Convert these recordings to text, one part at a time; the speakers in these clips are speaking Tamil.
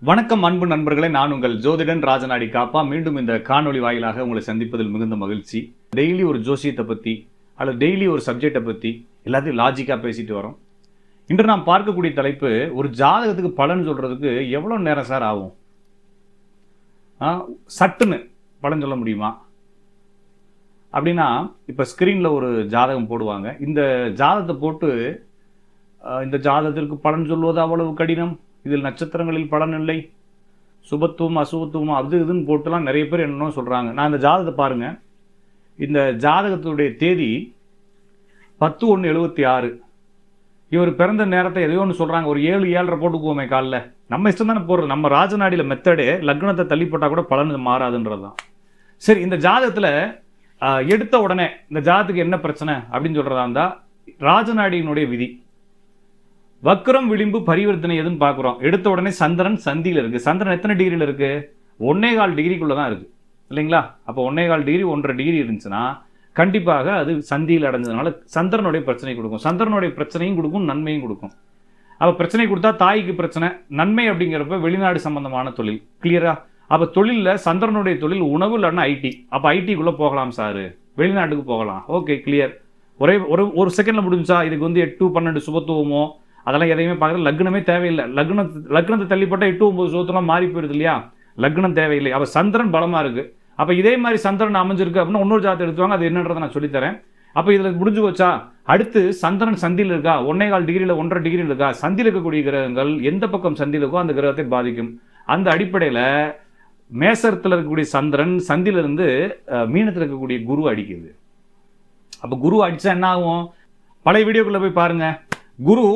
வணக்கம் அன்பு நண்பர்களே. நான் உங்கள் ஜோதிடன் ராஜநாடி காப்பா. மீண்டும் இந்த காணொளி வாயிலாக உங்களை சந்திப்பதில் மிகுந்த மகிழ்ச்சி. டெய்லி ஒரு ஜோசியத்தை பற்றி அல்லது டெய்லி ஒரு சப்ஜெக்டை பற்றி எல்லாத்தையும் லாஜிக்காக பேசிட்டு வரோம். இன்று நாம் பார்க்கக்கூடிய தலைப்பு ஒரு ஜாதகத்துக்கு பலன் சொல்கிறதுக்கு எவ்வளோ நேரம் சார் ஆகும்? ஆ, சட்டுன்னு பலன் சொல்ல முடியுமா? அப்படின்னா இப்போ ஸ்க்ரீனில் ஒரு ஜாதகம் போடுவாங்க. இந்த ஜாதகத்தை போட்டு இந்த ஜாதகத்திற்கு பலன் சொல்வது அவ்வளவு கடினம். இதில் நட்சத்திரங்களில் பலன் இல்லை. சுபத்துவம் அசுபத்துவம் அது இதுன்னு போட்டுலாம் நிறைய பேர் என்னென்ன சொல்கிறாங்க நான் இந்த ஜாதகத்தை பாருங்கள் இந்த ஜாதகத்துடைய தேதி பத்து ஒன்று எழுபத்தி ஆறு. இவர் பிறந்த நேரத்தை எதையோ ஒன்று சொல்கிறாங்க ஒரு ஏழு ஏழரை போட்டுக்குவோமே காலில். நம்ம இஷ்டம் தானே போடுறது. நம்ம ராஜநாடியில் மெத்தடே லக்னத்தை தள்ளி போட்டால் கூட பலன் மாறாதுன்றது தான். சரி இந்த ஜாதகத்தில் எடுத்த உடனே இந்த ஜாதகத்துக்கு என்ன பிரச்சனை அப்படின்னு சொல்கிறதா இருந்தால் ராஜநாடியினுடைய விதி. வக்ரம் விளிம்பு பரிவர்த்தனை எதுன்னு பார்க்குறோம். எடுத்த உடனே சந்திரன் சந்தியில் இருக்குது சந்திரன் எத்தனை டிகிரியில் இருக்குது ஒன்னே கால் டிகிரிக்குள்ளே தான் இருக்குது இல்லைங்களா? அப்போ ஒன்னே கால் டிகிரி ஒன்றரை டிகிரி இருந்துச்சுன்னா கண்டிப்பாக அது சந்தியில் அடைஞ்சதுனால சந்திரனுடைய பிரச்சனை கொடுக்கும். சந்திரனுடைய பிரச்சனையும் கொடுக்கும் நன்மையும் கொடுக்கும். அப்போ பிரச்சனை கொடுத்தா தாய்க்கு பிரச்சனை. நன்மை அப்படிங்கிறப்ப வெளிநாடு சம்பந்தமான தொழில். கிளியரா அப்போ தொழிலில் சந்திரனுடைய தொழில் உணவு இல்லைன்னா ஐடி அப்போ ஐடிக்குள்ளே போகலாம் சார். வெளிநாட்டுக்கு போகலாம். ஓகே கிளியர் ஒரே ஒரு ஒரு செகண்டில் முடிஞ்சா இதுக்கு வந்து எட்டு பன்னெண்டு சுபத்துவமோ? அதெல்லாம் எதையுமே பார்க்கல லக்னமே தேவையில்லை. லக்னம் லக்னத்தை தள்ளிப்பட்டால் எட்டு ஒம்பது சுபத்துவம் மாறி போயிடுது இல்லையா? லக்னம் தேவையில்லை. அப்போ சந்திரன் பலமாக இருக்குது அப்போ இதே மாதிரி சந்திரன் அமைஞ்சிருக்கு அப்படின்னா இன்னொரு ஜாதத்தை எடுத்துவாங்க. அது என்னன்றதை நான் சொல்லித்தரேன். அப்போ இதில் முடிஞ்சு வச்சா அடுத்து சந்திரன் சந்தியில் இருக்கா? ஒன்னே கால் டிகிரியில் ஒன்றரை டிகிரியில் இருக்கா? சந்தியில் இருக்கக்கூடிய கிரகங்கள் எந்த பக்கம் சந்தியில் இருக்கோ அந்த கிரகத்தை பாதிக்கும். அந்த அடிப்படையில் மேசரத்தில் இருக்கக்கூடிய சந்திரன் சந்தியிலிருந்து மீனத்தில் இருக்கக்கூடிய குரு அடிக்குது. அப்போ குரு அடித்தா என்ன ஆகும்? பழைய வீடியோக்குள்ளே போய் பாருங்க. குரு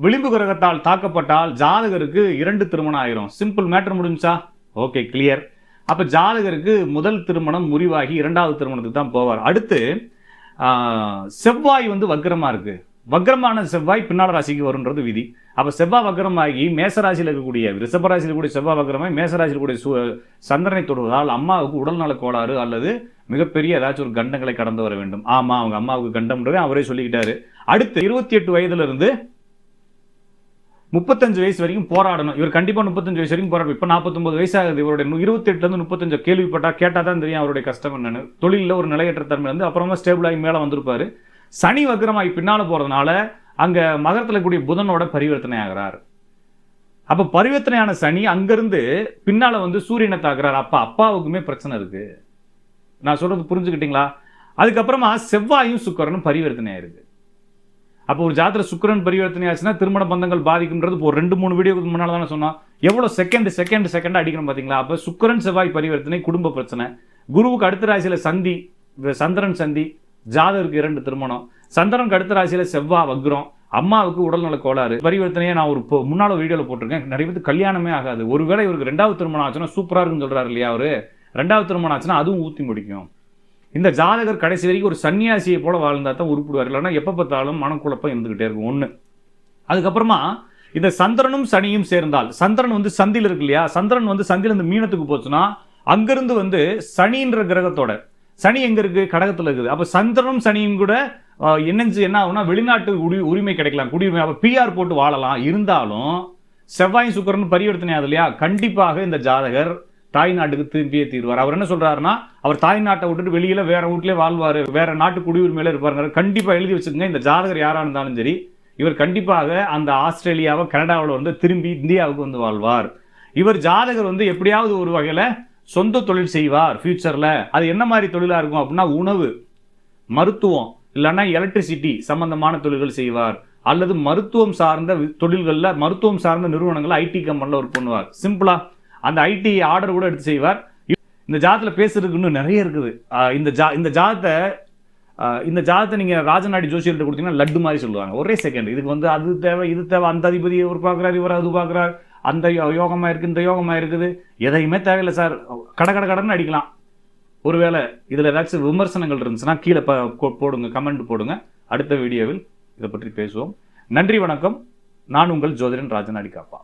விளிம்பு கிரகத்தால் தாக்கப்பட்டால் ஜாதகருக்கு இரண்டு திருமணம் ஆயிரும். சிம்பிள் மேட்டர் முடிஞ்சா? ஓகே கிளியர் அப்ப ஜாதகருக்கு முதல் திருமணம் முறிவாகி இரண்டாவது திருமணத்துக்கு தான் போவார். அடுத்து செவ்வாய் வந்து வக்ரமா இருக்கு. வக்ரமான செவ்வாய் பின்னால ராசிக்கு வரும்ன்றது விதி. அப்ப செவ்வாய் வக்ரமாகி மேசராசியில் இருக்கக்கூடிய ரிஷபராசியில் கூடிய செவ்வாய் வக்ரமாகி மேசராசியில் கூடிய சு- சந்திரனை தொடுவதால் அம்மாவுக்கு உடல்நல கோளாறு அல்லது மிகப்பெரிய ஏதாச்சும் ஒரு கண்டங்களை கடந்து வர வேண்டும். ஆமா அவங்க அம்மாவுக்கு கண்டம்ன்றதே அவரே சொல்லிக்கிட்டாரு. அடுத்து இருபத்தி எட்டு வயதுல இருந்து முப்பத்தஞ்சு வயசு வரைக்கும் போராடணும். இவர் கண்டிப்பாக முப்பத்தஞ்சு வயசு வரைக்கும் போராடும் இப்போ நாற்பத்தொம்பது வயசு ஆகுது இவருடைய இருபத்தி முப்பத்தஞ்சு கேள்விப்பட்டால் கேட்டால் தான் தெரியும் அவருடைய கஷ்டம் என்னென்னு தொழிலில் ஒரு நிலையற்ற தன்மை வந்து அப்புறமா ஸ்டேபிளாகி மேலே வந்திருப்பார். சனி வக்ரமாகி பின்னால் போகிறதுனால அங்கே மகரத்தில் கூடிய புதனோட பரிவர்த்தனை ஆகிறார். அப்போ பரிவர்த்தனையான சனி அங்கேருந்து பின்னால் வந்து சூரியனை தாக்குறார். அப்பா அப்பாவுக்குமே பிரச்சனை இருக்குது நான் சொல்கிறது புரிஞ்சுக்கிட்டீங்களா? அதுக்கப்புறமா செவ்வாயும் சுக்கரனும் பரிவர்த்தனை ஆயிருக்கு. அப்போ ஒரு ஜாத்திர சுக்கரன் பரிவர்த்தனை ஆச்சுன்னா திருமண பந்தங்கள் பாதிக்கும்ன்றது இப்போ ஒரு ரெண்டு மூணு வீடியோக்கு முன்னால் தானே சொன்னோம் எவ்வளோ செகண்ட் செகண்ட் செகண்ட் அடிக்கணும் பார்த்தீங்களா அப்போ சுக்கரன் செவ்வாய் பரிவர்த்தனை குடும்ப பிரச்சனை. குருவுக்கு அடுத்த ராசியில் சந்தி சந்திரன் சந்தி ஜாதகருக்கு இரண்டு திருமணம். சந்திரனுக்கு அடுத்த ராசியில் செவ்வாய் வக்ரம். அம்மாவுக்கு உடல்நல கோளாறு. பரிவர்த்தனையை நான் ஒரு இப்போ முன்னால வீடியோவில் போட்டிருக்கேன். நிறைய பேருக்கு கல்யாணமே ஆகாது. ஒருவேளை இவருக்கு ரெண்டாவது திருமணம் ஆச்சுன்னா சூப்பராக இருக்குன்னு சொல்கிறாரு இல்லையா அவர்? ரெண்டாவது திருமணம் ஆச்சுன்னா அதுவும் ஊற்றி முடிக்கும். இந்த ஜாதகர் கடைசி வரைக்கும் ஒரு சன்னியாசியை போல வாழ்ந்தா தான் உருப்பிடுவார். இல்லைன்னா எப்போ பார்த்தாலும் மனக்குழப்பம் இருந்துக்கிட்டே இருக்கும். ஒன்று அதுக்கப்புறமா இந்த சந்திரனும் சனியும் சேர்ந்தால் சந்திரன் வந்து சந்தியில் இருக்கு இல்லையா? சந்திரன் வந்து சந்தியில் இருந்து மீனத்துக்கு போச்சுன்னா அங்கிருந்து வந்து சனின்ற கிரகத்தோட சனி எங்கே இருக்குது கடகத்தில் இருக்குது. அப்போ சந்திரனும் சனியும் கூட என்னஞ்சு என்ன ஆகும்னா வெளிநாட்டு உரி உரிமை கிடைக்கலாம். குடியுரிமை. அப்போ பிஆர் போட்டு வாழலாம். இருந்தாலும் செவ்வாய் சுக்கரன் பரிவர்த்தனை ஆகுது இல்லையா? கண்டிப்பாக இந்த ஜாதகர் தாய் நாட்டுக்கு திரும்பியே தீர்வார். அவர் என்ன சொல்றாருன்னா அவர் தாய் நாட்டை விட்டுட்டு வெளியில வேற வீட்டிலே வாழ்வார் வேற நாட்டு குடியுரிமையில இருப்பாருங்கிற கண்டிப்பா எழுதி வச்சுக்கோங்க. இந்த ஜாதகர் யாரா இருந்தாலும் சரி இவர் கண்டிப்பாக அந்த ஆஸ்திரேலியாவை கனடாவில் வந்து திரும்பி இந்தியாவுக்கு வந்து வாழ்வார். இவர் ஜாதகர் வந்து எப்படியாவது ஒரு வகையில் சொந்த தொழில் செய்வார் ஃப்யூச்சரில் அது என்ன மாதிரி தொழிலாக இருக்கும் அப்படின்னா உணவு மருத்துவம் இல்லைன்னா எலக்ட்ரிசிட்டி சம்பந்தமான தொழில்கள் செய்வார். அல்லது மருத்துவம் சார்ந்த தொழில்களில் மருத்துவம் சார்ந்த நிறுவனங்கள் ஐடி கம்பெனியில் ஒர்க் பண்ணுவார். சிம்பிளாக அந்த ஐடி ஆர்டர் கூட எடுத்து செய்வார். இந்த ஜாதத்தில் பேசுறதுக்கு இன்னும் நிறைய இருக்குது. இந்த ஜா இந்த ஜாதத்தை இந்த ஜாதத்தை நீங்க ராஜநாடி ஜோசியர்கிட்ட கொடுத்தீங்கன்னா லட்டு மாதிரி சொல்லுவாங்க. ஒரே செகண்ட் இதுக்கு வந்து அது தேவை இது தேவை அந்த அதிபதி இவர் பார்க்குறாரு இவர் அது பார்க்குறாரு. அந்த யோகமாக இருக்குது இந்த யோகமாக இருக்குது. எதையுமே தேவையில்லை சார். கட கட கடன் அடிக்கலாம். ஒருவேளை இதில் ஏதாச்சும் விமர்சனங்கள் இருந்துச்சுன்னா கீழே ப- போடுங்க கமெண்ட் போடுங்க. அடுத்த வீடியோவில் இதை பற்றி பேசுவோம். நன்றி வணக்கம். நான் உங்கள் ஜோதிடன் ராஜநாடி காப்பா.